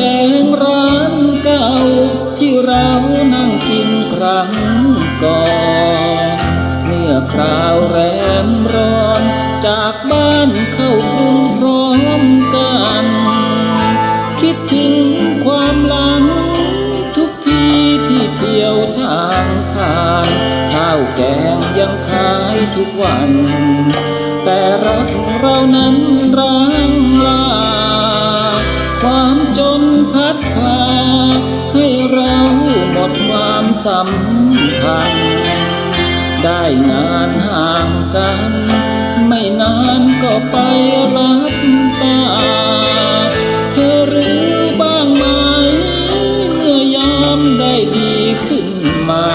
แกงร้านเก่า ที่เรานั่งกินครั้งก่อนเมื่อคราวแรมร้อน จากบ้านเข้ากรุงพร้อมกัน คิดถึงความหลัง ทุกทีที่เที่ยวทางผ่านข้าวแกงยังขายทุกวัน แต่รักเรานั้นร้างลาความจน พัดพาให้เราหมดความสัมพันธ์ได้งานห่างกัน ไม่นานก็ไปรับตาเธอรู้บ้างไหมเมื่อยามได้ดีขึ้นมา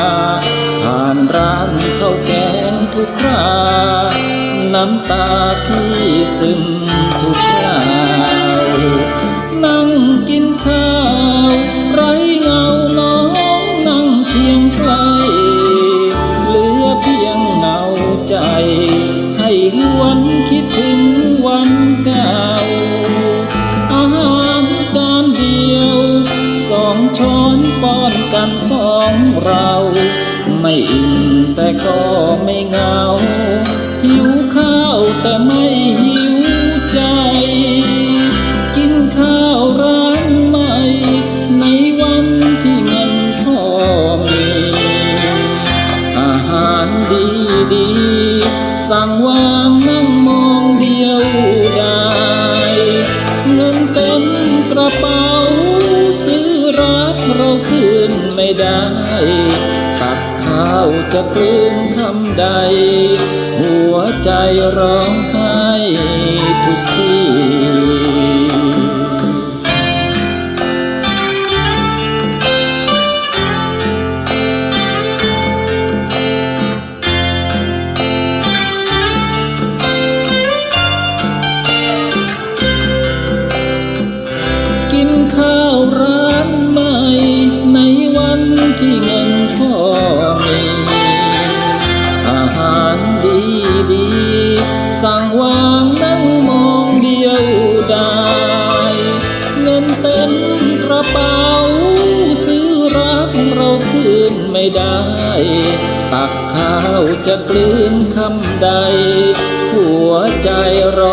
ผ่านร้านข้าวแกงทุกครา น้ำตาพี่ซึม คิดถึงวันเก่า อาหารจานเดียว สองช้อนป้อนกันสองเรา ไม่อิ่มแต่ก็ไม่เหงา หิวข้าวแต่ไม่หิวใจ กินข้าวร้านใหม่ ในวันที่เงินพอมีอาหารดีดีๆสั่งว กระเป๋า ซื้อรักเราคืนไม่ได้ตักข้าวจะกลืนคำใด หัวใจร้องไห้ทุก ระเป๋า ซื้อรักเราคืนไม่ได้ ตักข้าวจะกลืนคำใด หัวใจรอ